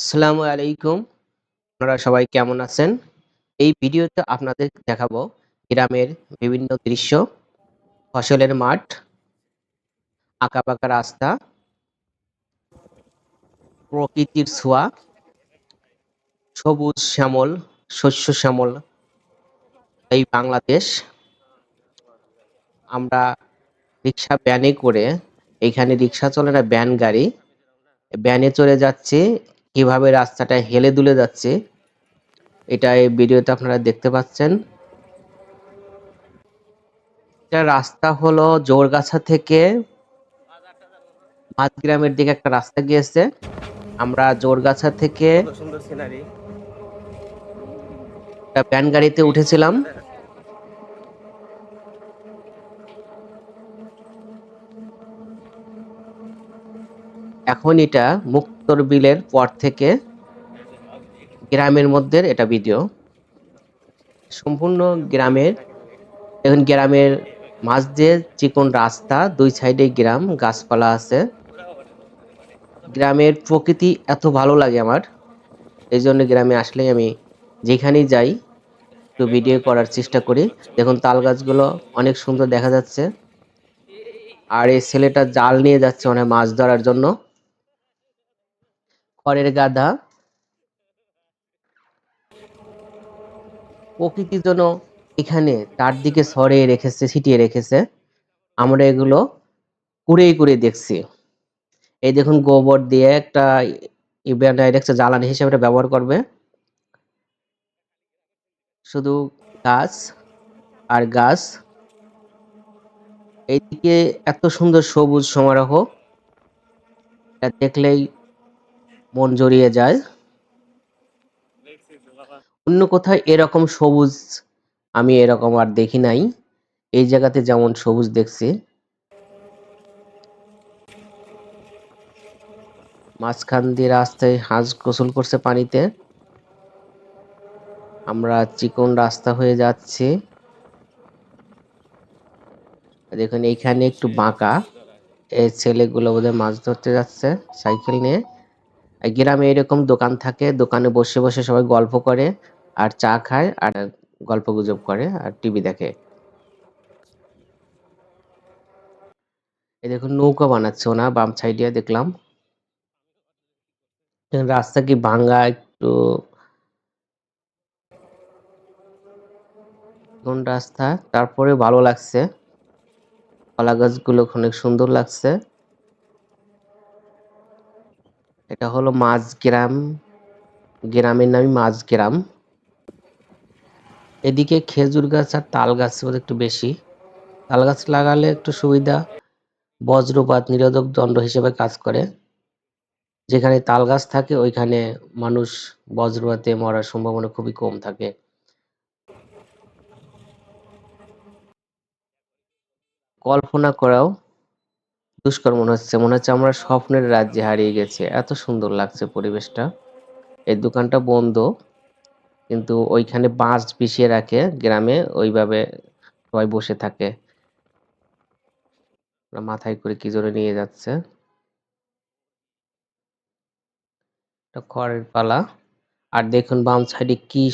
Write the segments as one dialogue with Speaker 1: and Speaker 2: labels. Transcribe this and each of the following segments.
Speaker 1: আসসালামু আলাইকুম। আপনারা সবাই কেমন আছেন? এই ভিডিওতে আপনাদের দেখাবো গ্রামের বিভিন্ন দৃশ্য, ফসলের মাঠ, আঁকাবাঁকা রাস্তা, প্রকৃতির ছোঁয়া, সবুজ শ্যামল, শস্য শ্যামল এই বাংলাদেশ। আমরা রিক্সা ভ্যানে করে এখানে রিক্সা চলে না ভ্যান গাড়ি। ভ্যানে চলে যাচ্ছি কীভাবে রাস্তাটা হেলে দুলে যাচ্ছে। এটা এই ভিডিওতে আপনারা দেখতে পাচ্ছেন। এটা রাস্তা হলো জোরগাছা থেকে মাঝগ্রামের দিকে একটা রাস্তা গিয়েছে। আমরা জোরগাছা থেকে একটা ভ্যান গাড়িতে উঠেছিলাম। এখন এটা মুক্তর বিলের পর থেকে গ্রামের মধ্যে এটা ভিডিও সম্পূর্ণ গ্রামের, এখন গ্রামের মাঝ দিয়ে চিকন রাস্তা, দুই সাইডে গ্রাম, গাছপালা আছে। গ্রামের প্রকৃতি এত ভালো লাগে আমার, এই জন্য গ্রামে আসলেই আমি যেখানেই যাই একটু ভিডিও করার চেষ্টা করি। দেখুন, তাল গাছগুলো অনেক সুন্দর দেখা যাচ্ছে। আর এই ছেলেটা জাল নিয়ে যাচ্ছে অনেক মাছ ধরার জন্য। খড়ের গাদা প্রকৃতি যেন এখানে তার দিকে ছড়িয়ে রেখেছে, ছিটিয়ে রেখেছে। আমরা এগুলো কুড়িয়ে কুড়িয়ে দেখছি। এই দেখুন, গোবর দিয়ে একটা জ্বালানি হিসেবে ব্যবহার করবে। শুধু গাছ আর গাছ। এইদিকে এত সুন্দর সবুজ সমারোহ। দেখলেই মন জড়িয়ে যায়। অন্য কোথাও এরকম সবুজ, আমি এরকম আর দেখি নাই। এই জায়গাতে যেমন সবুজ দেখছি। মাঝখান দিয়ে রাস্তায় হাঁস গোসল করছে পানিতে। আমরা চিকন রাস্তা হয়ে যাচ্ছি। দেখুন, এইখানে একটু বাঁকা। এই ছেলেগুলো বোধহয় মাছ ধরতে যাচ্ছে সাইকেল নিয়ে। গ্রামে এরকম দোকান থাকে, দোকানে বসে বসে সবাই গল্প করে আর চা খায় আর গল্প গুজব করে আর টিভি দেখে। এই দেখুন নৌকা বানাচ্ছে ওনা, বাম সাইডে দেখলাম। রাস্তা কি ভাঙ্গা একটু। কোন রাস্তা? তারপরে ভালো লাগছে। কলা গাছগুলো অনেক সুন্দর লাগছে। এটা হলো মাঝগ্রাম গ্রামের নামই মাঝগ্রাম এদিকে খেজুর গাছ আর তাল গাছ একটু বেশি। তাল গাছ লাগালে একটু সুবিধা, বজ্রপাত, নিরোধক দণ্ড হিসেবে কাজ করে। যেখানে তাল গাছ থাকে, ওইখানে মানুষ বজ্রপাতে মরার সম্ভাবনা খুবই কম থাকে। কল্পনা করাও দুষ্কর মনে হচ্ছে মনে হচ্ছে আমরা স্বপ্নের রাজ্যে হারিয়ে গেছি। এত সুন্দর লাগছে পরিবেশটা। এই দোকানটা বন্ধ, কিন্তু ওইখানে বাঁশ পিষিয়ে রাখে গ্রামে, ওইভাবে সবাই বসে থাকে। মাথায় করে কি জোরে নিয়ে যাচ্ছে। খড়ের পালা। আর দেখুন বাম সাইডে কি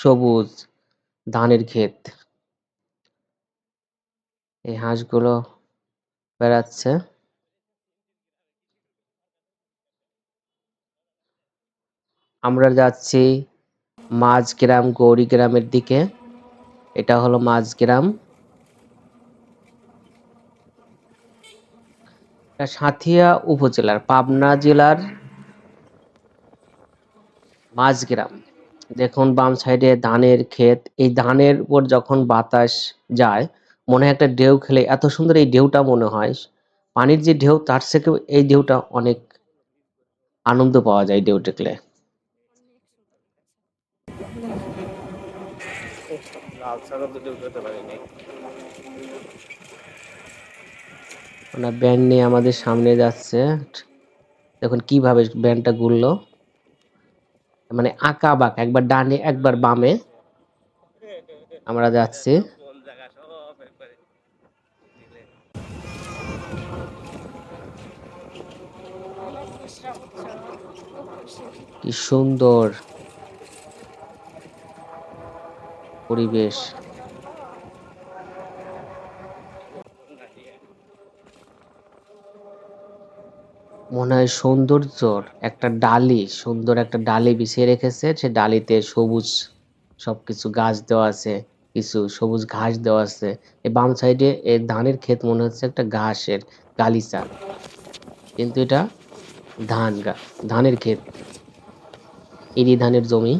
Speaker 1: সবুজ ধানের ক্ষেত। এই হাঁসগুলো বেড়াচ্ছে। আমরা যাচ্ছি মাঝগ্রাম গৌরীগ্রামের দিকে। এটা হলো মাঝগ্রাম সাঁথিয়া উপজেলার পাবনা জেলার মাঝগ্রাম দেখুন, বাম সাইডে ধানের ক্ষেত। এই ধানের উপর যখন বাতাস যায় মনে হয় একটা ঢেউ খেলে, এত সুন্দর এই ঢেউটা মনে হয়। পানির যে ঢেউ, তার থেকেও এই ঢেউটা অনেক আনন্দ পাওয়া যায় ঢেউ দেখলে ব্যান্ড নিয়ে আমাদের সামনে যাচ্ছে। দেখুন কীভাবে ব্যান্ডটা ঘুরলো মানে আঁকা বাঁকা, একবার ডানে, একবার বামে আমরা যাচ্ছি। কি সুন্দর পরিবেশ। মনে হয় সৌন্দর্যর একটা ডালি, সুন্দর একটা ডালি বিছিয়ে রেখেছে। সে ডালিতে সবুজ সবকিছু গাছ দেওয়া আছে, কিছু সবুজ ঘাস দেওয়া আছে। এই বাম সাইডে এই ধানের ক্ষেত মনে হচ্ছে একটা ঘাসের গালিচা। কিন্তু এটা ধান ধানের ক্ষেত। এরি ধানের জমি।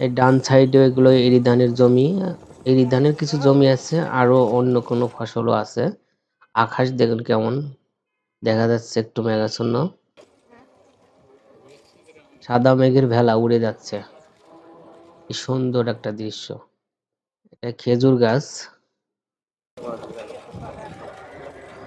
Speaker 1: এই ডান সাইডে এগুলো ইরি ধানের জমি। ইরি ধানের কিছু জমি আছে, আরও অন্য কোনো ফসলও আছে। আকাশ দেখুন কেমন। দেখা যাচ্ছে একটু মেঘাচ্ছন্ন। সাদা মেঘের ভেলা উড়ে যাচ্ছে। সুন্দর একটা দৃশ্য। এটা খেজুর গাছ।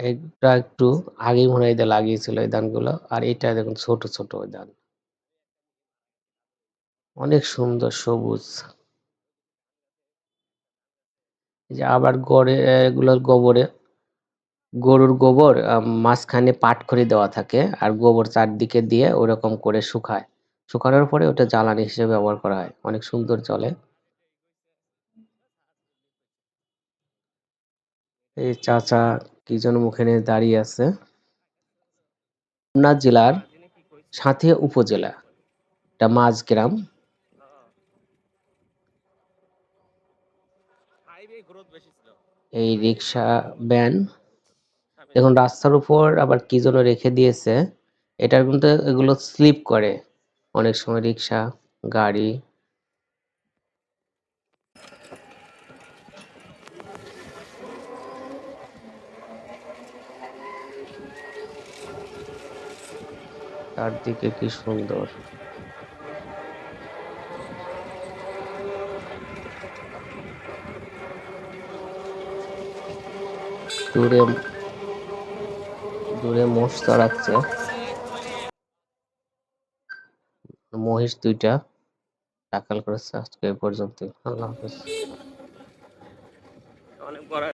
Speaker 1: এটা একটু আগেই মনে হয় লাগিয়েছিল এই ধানগুলো। আর এটা দেখুন, ছোট ছোট ওই ধান। অনেক সুন্দর সবুজ। যে আবার গড়ে, এগুলোর গোবরে, গরুর গোবর মাঝখানে পাট করে দেওয়া থাকে আর গোবর চারদিকে দিয়ে ওরকম করে শুকায়। শুকানোর পরে ওটা জ্বালানি হিসেবে ব্যবহার করা হয়। অনেক সুন্দর চলে। এই চাচা কি যেন মুখে দাঁড়িয়ে আছে? খুলনা জেলার সাঁথিয়া উপজেলা, এটা মাঝগ্রাম এই রিক্সা ভ্যান, দেখুন রাস্তার উপর আবার কি যেন রেখে দিয়েছে। এটার কিন্তু এগুলো স্লিপ করে। অনেক সময় রিক্সা, গাড়ি। চারদিকে কি সুন্দর। দূরে দূরে মোষ চড়াচ্ছে মহিষ দুইটা। টাকাল করেছে আজকে পর্যন্ত আল্লাহ হাফেজ।
Speaker 2: অনেক বড়